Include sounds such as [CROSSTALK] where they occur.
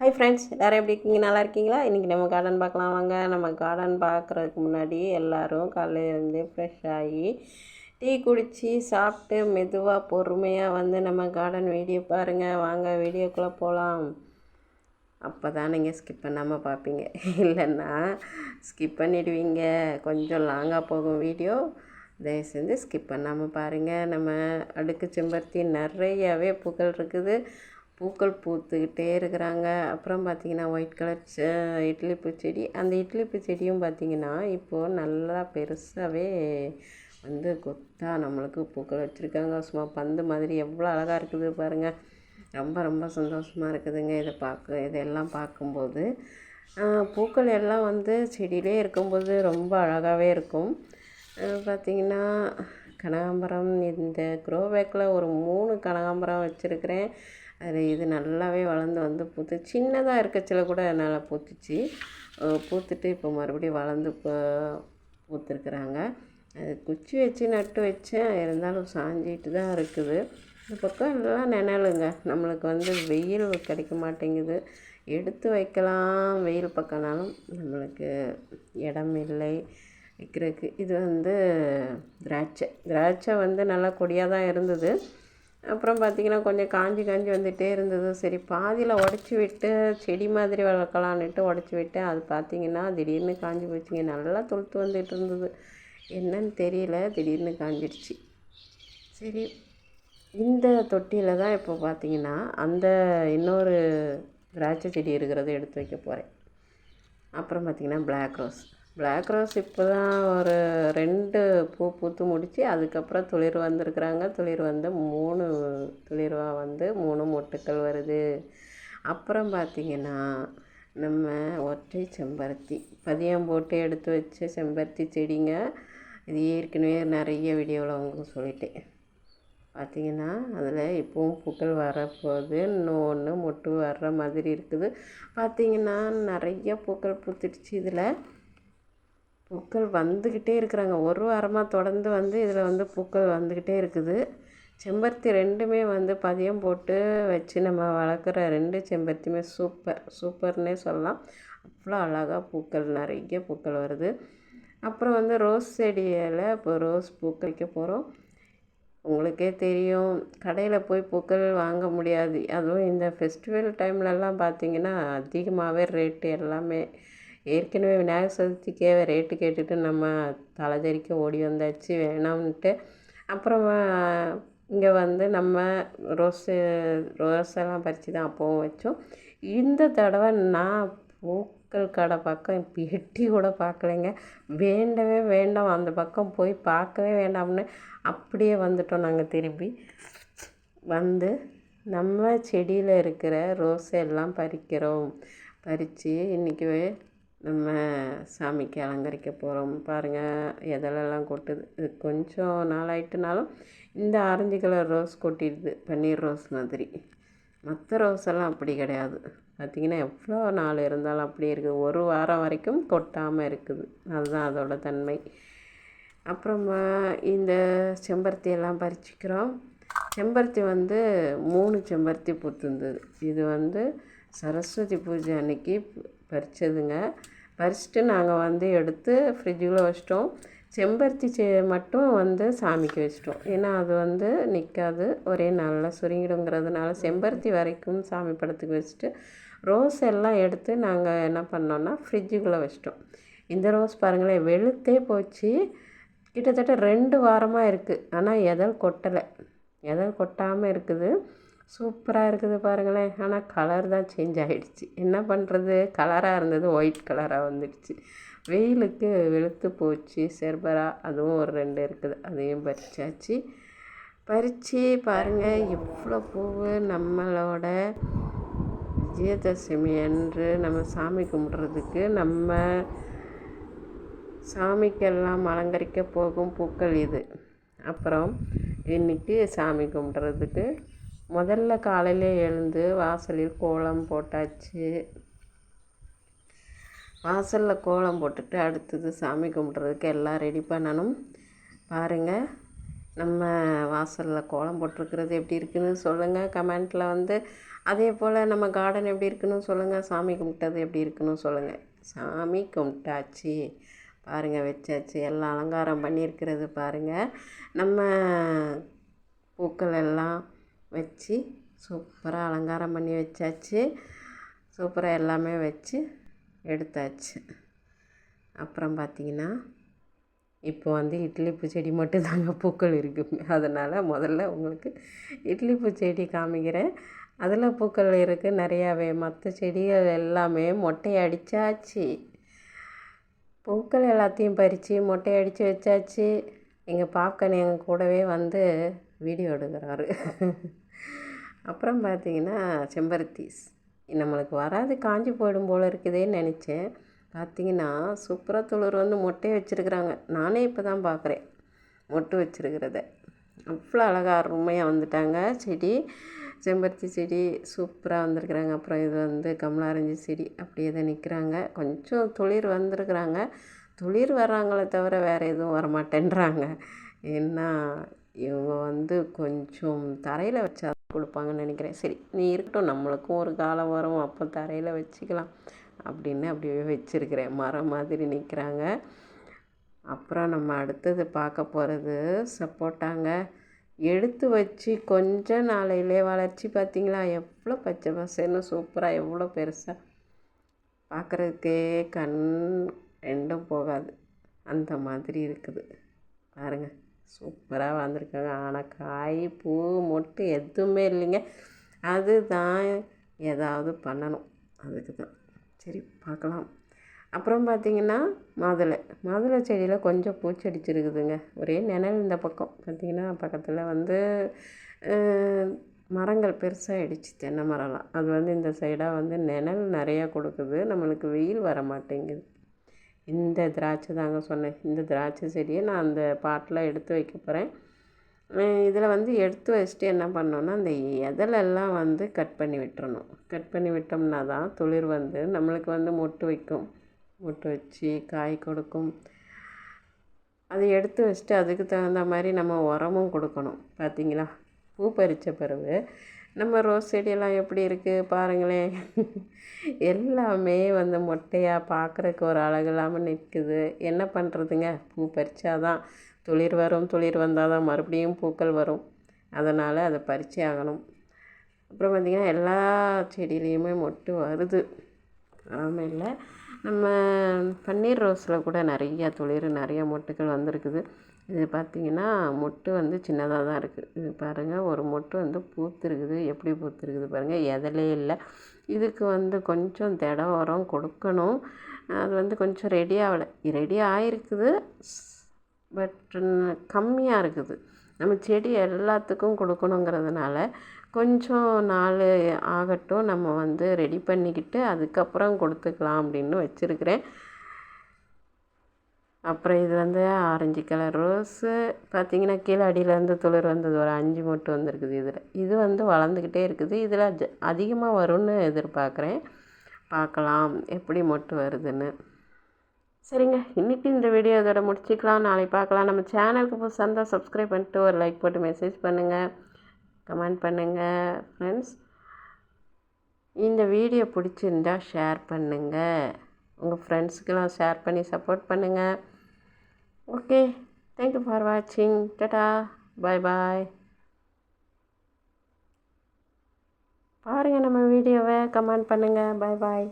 Hi friends எல்லோரும் எப்படி இருக்கீங்க? நல்லா இருக்கீங்களா? இன்றைக்கி நம்ம கார்டன் பார்க்கலாம். வாங்க நம்ம கார்டன் பார்க்குறதுக்கு முன்னாடி எல்லோரும் காலையிலேருந்து ஃப்ரெஷ் ஆகி டீ குடித்து சாப்பிட்டு மெதுவாக பொறுமையாக வந்து நம்ம கார்டன் வீடியோ பாருங்கள் வாங்க வீடியோக்குள்ளே போகலாம் அப்போ தான் நீங்கள் ஸ்கிப் பண்ணாமல் பார்ப்பீங்க. இல்லைன்னா ஸ்கிப் பண்ணிடுவீங்க. கொஞ்சம் லாங்காக போகும் வீடியோ தயவு செஞ்சு ஸ்கிப் பண்ணாமல் பாருங்கள் நம்ம அடுக்கு செம்பருத்தி நிறையவே பூக்கள் இருக்குது. பூக்கள் பூத்துக்கிட்டே இருக்கிறாங்க. அப்புறம் பார்த்திங்கன்னா ஒயிட் கலர் இட்லி பூச்செடி. அந்த இட்லி பூச்செடியும் பார்த்திங்கன்னா இப்போது நல்லா பெருசாகவே வந்து கொத்தாக நம்மளுக்கு பூக்கள் வச்சுருக்காங்க. சும்மா பந்து மாதிரி எவ்வளோ அழகாக இருக்குது பாருங்கள் ரொம்ப ரொம்ப சந்தோஷமாக இருக்குதுங்க. இதை பார்க்க இதெல்லாம் பார்க்கும்போது. பூக்கள் எல்லாம் வந்து செடியிலே இருக்கும்போது ரொம்ப அழகாகவே இருக்கும். பார்த்திங்கன்னா கனகாம்பரம் இந்த க்ரோ பேக்கில் ஒரு மூணு கனகாம்பரம் வச்சுருக்கிறேன். அது இது நல்லாவே வளர்ந்து வந்து பூத்து சின்னதாக இருக்கச்சில கூட நல்லா பூத்துச்சு. பூத்துட்டு இப்போ மறுபடியும் வளர்ந்து இப்போ பூத்துருக்குறாங்க. அது குச்சி வச்சு நட்டு வச்சேன். இருந்தாலும் சாஞ்சிட்டு தான் இருக்குது. இந்த பக்கம் எல்லாம் நிழலுங்க நம்மளுக்கு வந்து வெயில் கிடைக்க மாட்டேங்குது. எடுத்து வைக்கலாம். வெயில் பக்கம்னாலும் நம்மளுக்கு இடம் இல்லை. வைக்கிறதுக்கு இது வந்து திராட்சை. திராட்சை வந்து நல்லா கொடியாக தான் இருந்தது. அப்புறம் பார்த்திங்கன்னா கொஞ்சம் காஞ்சி காஞ்சி வந்துகிட்டே இருந்தது. சரி பாதியில் உடச்சி விட்டு செடி மாதிரி வளர்க்கலான்ட்டு உடச்சி விட்டு அது பார்த்திங்கன்னா திடீர்னு காஞ்சி போச்சுங்க நல்லா தொழுத்து வந்துட்டு இருந்தது. என்னன்னு தெரியல திடீர்னு காஞ்சிடுச்சு. சரி இந்த தொட்டியில் தான் இப்போ பார்த்திங்கன்னா அந்த இன்னொரு திராட்சை செடி இருக்கிறத எடுத்து வைக்க போகிறேன் அப்புறம் பார்த்திங்கன்னா பிளாக் ரோஸ் பிளாக் ரோஸ் இப்போ தான் ஒரு ரெண்டு பூ பூத்து முடித்து அதுக்கப்புறம் துளிர் வந்திருக்குறாங்க. துளிர் வந்து மூணு துளிர்வாக வந்து மூணு மொட்டுக்கள் வருது. அப்புறம் பார்த்திங்கன்னா நம்ம ஒற்றை செம்பருத்தி பதியம் போட்டு எடுத்து வச்ச செம்பருத்தி செடிங்க. இது ஏற்கனவே நிறைய வீடியோவில் உங்களுக்கு சொல்லிட்டேன். பார்த்திங்கன்னா அதில் இப்போவும் பூக்கள் வரப்போகுது. இன்னொன்று மொட்டு வர்ற மாதிரி இருக்குது. பார்த்திங்கன்னா நிறைய பூக்கள் பூத்துடுச்சு இதில். பூக்கள் வந்துக்கிட்டே இருக்கிறாங்க. ஒரு வாரமாக தொடர்ந்து வந்து இதில் வந்து பூக்கள் வந்துக்கிட்டே இருக்குது. செம்பருத்தி ரெண்டுமே வந்து பதியம் போட்டு வச்சு நம்ம வளர்க்குற ரெண்டு செம்பருத்தியுமே சூப்பர் சூப்பர்னே சொல்லலாம். அவ்வளோ அழகாக பூக்கள் நிறைய பூக்கள் வருது. அப்புறம் வந்து ரோஸ் செடியில் இப்போ ரோஸ் பூக்கள் வைக்க போகிறோம் உங்களுக்கே தெரியும் கடையில் போய் பூக்கள் வாங்க முடியாது. அதுவும் இந்த ஃபெஸ்டிவல் டைம்லலாம் பார்த்திங்கன்னா அதிகமாகவே ரேட்டு எல்லாமே ஏற்கனவே விநாயகர் சதுர்த்திக்கே ரேட்டு கேட்டுட்டு நம்ம தலைதறிக்க ஓடி வந்தாச்சு வேணாம்ன்ட்டு. அப்புறமா இங்கே வந்து நம்ம ரோஸு ரோஸெல்லாம் பறித்து தான் அப்போவும் வச்சோம். இந்த தடவை நான் பூக்கள் கடை பக்கம் எட்டி கூட பார்க்கலைங்க. வேண்டவே வேண்டாம் அந்த பக்கம் போய் பார்க்கவே வேண்டாம்னு அப்படியே வந்துட்டோம் நாங்கள் திரும்பி. வந்து நம்ம செடியில் இருக்கிற ரோஸ் எல்லாம் பறிக்கிறோம். பறித்து இன்றைக்கி நம்ம சாமிக்கு அலங்கரிக்க போகிறோம் பாருங்கள் எதலெல்லாம் கொட்டுது. இது கொஞ்சம் நாளாயிட்டுனாலும் இந்த ஆரஞ்சு கலர் ரோஸ் கொட்டிடுது. பன்னீர் ரோஸ் மாதிரி. மற்ற ரோஸ் எல்லாம் அப்படி கிடையாது. பார்த்திங்கன்னா எவ்வளோ நாள் இருந்தாலும் அப்படி இருக்குது ஒரு வாரம் வரைக்கும் கொட்டாமல் இருக்குது. அதுதான் அதோட தன்மை. அப்புறமா இந்த செம்பருத்தி எல்லாம் பறிச்சிக்கிறோம். செம்பருத்தி வந்து மூணு செம்பருத்தி பூத்துருந்தது. இது வந்து சரஸ்வதி பூஜை அன்னைக்கு பறித்ததுங்க பறிச்சுட்டு நாங்கள் வந்து எடுத்து ஃப்ரிட்ஜில் வச்சிட்டோம். செம்பருத்தி செ மட்டும் வந்து சாமிக்கு வச்சிட்டோம். ஏன்னா அது வந்து நிற்காது ஒரே நாளில் சுருங்கிடுங்கிறதுனால செம்பருத்தி வரைக்கும் சாமி படத்துக்கு வச்சுட்டு ரோஸ் எல்லாம் எடுத்து நாங்கள் என்ன பண்ணோன்னா ஃப்ரிட்ஜுக்குள்ளே வச்சிட்டோம். இந்த ரோஸ் பாருங்களேன் வெளுத்தே போச்சு. கிட்டத்தட்ட ரெண்டு வாரமாக இருக்குது ஆனால் எதல் கொட்டலை. எதல் கொட்டாமல் இருக்குது. சூப்பராக இருக்குது பாருங்களேன் ஆனால் கலர் தான் சேஞ்ச் ஆகிடுச்சு என்ன பண்ணுறது கலராக இருந்தது ஒயிட் கலராக வந்துடுச்சு. வெயிலுக்கு வெளுத்து போச்சு. செர்பரா அதுவும் ஒரு ரெண்டு இருக்குது. அதையும் பறிச்சாச்சு. பறித்து பாருங்கள் எவ்வளோ பூவு நம்மளோட விஜயதசமி அன்று நம்ம சாமி கும்பிட்றதுக்கு நம்ம சாமிக்கெல்லாம் அலங்கரிக்க போகும் பூக்கள் இது. அப்புறம் இன்றைக்கி சாமி கும்பிட்றதுக்கு முதல்ல காலையில் எழுந்து வாசலில் கோலம் போட்டாச்சு. வாசலில் கோலம் போட்டுட்டு அடுத்தது சாமி கும்பிட்றதுக்கு எல்லாம் ரெடி பண்ணணும். பாருங்கள் நம்ம வாசலில் கோலம் போட்டிருக்கிறது எப்படி இருக்குன்னு சொல்லுங்கள் கமெண்ட்டில் வந்து அதே போல் நம்ம கார்டன் எப்படி இருக்குன்னு சொல்லுங்கள் சாமி கும்பிட்டது எப்படி இருக்குன்னு சொல்லுங்கள் சாமி கும்பிட்டாச்சு. பாருங்கள் வச்சாச்சு. எல்லாம் அலங்காரம் பண்ணியிருக்கிறது பாருங்கள் நம்ம பூக்கள் எல்லாம் வச்சு சூப்பராக அலங்காரம் பண்ணி வச்சாச்சு. சூப்பராக எல்லாமே வச்சு எடுத்தாச்சு. அப்புறம் பார்த்திங்கன்னா இப்போ வந்து இட்லி பூச்செடி மட்டும் தாங்க பூக்கள் இருக்குது அதனால் முதல்ல உங்களுக்கு இட்லி பூச்செடி காமிக்கிறேன். அதில் பூக்கள் இருக்குது நிறையாவே. மற்ற செடிகள் எல்லாமே மொட்டை அடித்தாச்சு பூக்கள் எல்லாத்தையும் பறித்து மொட்டை அடித்து வச்சாச்சு. எங்கள் பாப்கன் எங்கள் கூடவே வந்து வீடியோ எடுக்கிறாரு. அப்புறம் பார்த்தீங்கன்னா செம்பருத்திஸ். நம்மளுக்கு வராது காஞ்சி போயிடும் போல் இருக்குதேன்னு நினச்சேன். பார்த்தீங்கன்னா துளிர் வந்து மொட்டையை வச்சுருக்குறாங்க. நானே இப்போ தான் பார்க்குறேன் மொட்டு வச்சுருக்கிறத. அவ்வளோ அழகாக அருமையாக வந்துட்டாங்க. செடி செம்பருத்தி செடி சூப்பராக வந்திருக்குறாங்க. அப்புறம் இது வந்து கமலாரஞ்சி செடி அப்படியே தான் நிற்கிறாங்க கொஞ்சம் துளிர் வந்திருக்குறாங்க. துளிர் வராங்களே தவிர வேறு எதுவும் வரமாட்டேன்றாங்க. ஏன்னா இவங்க வந்து கொஞ்சம் தரையில் வச்சா கொடுப்பாங்கன்னு நினைக்கிறேன். சரி நீ இருக்கட்டும் நம்மளுக்கும் ஒரு காலம் வரும் அப்போ தரையில் வச்சுக்கலாம் அப்படின்னு அப்படியே வச்சுருக்கிறேன் மரம் மாதிரி நிற்கிறாங்க அப்புறம் நம்ம அடுத்தது பார்க்க போகிறது சப்போட்டாங்க. எடுத்து வச்சு கொஞ்ச நாளையிலே வளர்ச்சி பார்த்திங்களா எவ்வளோ பச்சை பசேன்னு சூப்பராக எவ்வளோ பெருசாக பார்க்குறதுக்கே கண் ரெண்டும் போகாது. அந்த மாதிரி இருக்குது. பாருங்கள் சூப்பராக வந்திருக்காங்க. ஆனால் காய் பூ மொட்டு எதுவுமே இல்லைங்க. அதுதான் ஏதாவது பண்ணணும். அதுக்கு தான் சரி பார்க்கலாம். அப்புறம் பார்த்திங்கன்னா மாதுளை. மாதுளை செடியில் கொஞ்சம் பூச்சடிச்சிருக்குதுங்க. ஒரே நிழல் இந்த பக்கம். பார்த்திங்கன்னா பக்கத்தில் வந்து மரங்கள் பெருசாகிடுச்சு தென்னை மரம்லாம். அது வந்து இந்த சைடாக வந்து நிழல் நிறையா கொடுக்குது. நம்மளுக்கு வெயில் வர மாட்டேங்குது இந்த திராட்சை தாங்க சொன்னேன். இந்த திராட்சை செடியை நான் அந்த பாட்டில் எடுத்து வைக்க போகிறேன். இதில் வந்து எடுத்து வச்சுட்டு என்ன பண்ணோன்னா அந்த எதலெல்லாம் வந்து கட் பண்ணி விட்டுறணும். கட் பண்ணி விட்டோம்னா தான் துளிர் வந்து நம்மளுக்கு வந்து மொட்டு வைக்கும். மொட்டு வச்சு காய் கொடுக்கும். அதை எடுத்து வச்சுட்டு அதுக்கு தகுந்த மாதிரி நம்ம உரமும் கொடுக்கணும். பார்த்தீங்களா? பூ பறித்த பிறகு நம்ம ரோஸ் செடியெல்லாம் எப்படி இருக்குது பாருங்களேன். [LAUGHS] எல்லாமே வந்து மொட்டையாக பார்க்குறக்கு ஒரு அழகு இல்லாமல் நிற்குது என்ன பண்ணுறதுங்க பூ பறித்தாதான் துளிர் வரும். துளிர் வந்தால் தான் மறுபடியும் பூக்கள் வரும். அதனால் அதை பறிச்சே ஆகணும். அப்புறம் பார்த்திங்கன்னா எல்லா செடியிலையுமே மொட்டு வருது. ஆமாம் இல்லை. நம்ம பன்னீர் ரோஸில் கூட நிறையா துளிர் நிறைய மொட்டுகள் வந்திருக்குது. இது பார்த்திங்கன்னா மொட்டு வந்து சின்னதாக தான் இருக்குது இது பாருங்கள் ஒரு மொட்டு வந்து பூத்துருக்குது. எப்படி பூத்துருக்குது பாருங்கள் எதலே இல்லை. இதுக்கு வந்து கொஞ்சம் திட உரம் கொடுக்கணும். அது வந்து கொஞ்சம் ரெடி ஆகலை. ரெடி ஆகிருக்குது பட் கம்மியாக இருக்குது. நம்ம செடி எல்லாத்துக்கும் கொடுக்கணுங்கிறதுனால கொஞ்சம் நாள் ஆகட்டும் நம்ம வந்து ரெடி பண்ணிக்கிட்டு அதுக்கப்புறம் கொடுத்துக்கலாம் அப்படின்னு வச்சுருக்கிறேன். அப்புறம் இது வந்து ஆரஞ்சு கலர் ரோஸு. பார்த்திங்கன்னா கீழே அடியிலேருந்து துளிர் வந்தது ஒரு அஞ்சு மொட்டு வந்திருக்குது இதில். இது வந்து வளர்ந்துக்கிட்டே இருக்குது. இதில் ஜ அதிகமாக வரும்னு எதிர்பார்க்குறேன். பார்க்கலாம் எப்படி மொட்டு வருதுன்னு. சரிங்க இன்றைக்கி இந்த வீடியோ இதோட முடிச்சிக்கலாம். நாளைக்கு பார்க்கலாம். நம்ம சேனலுக்கு புதுசாக இருந்தால் சப்ஸ்கிரைப் பண்ணிட்டு ஒரு லைக் போட்டு மெசேஜ் பண்ணுங்கள் கமெண்ட் பண்ணுங்கள் ஃப்ரெண்ட்ஸ் இந்த வீடியோ பிடிச்சிருந்தா ஷேர் பண்ணுங்கள் உங்கள் ஃப்ரெண்ட்ஸுக்கெல்லாம் ஷேர் பண்ணி சப்போர்ட் பண்ணுங்கள் ஓகே தேங்க்யூ ஃபார் வாட்சிங் டட்டா பாய் பாய் பாருங்கள் நம்ம வீடியோவை கமெண்ட் பண்ணுங்கள் பாய் பாய்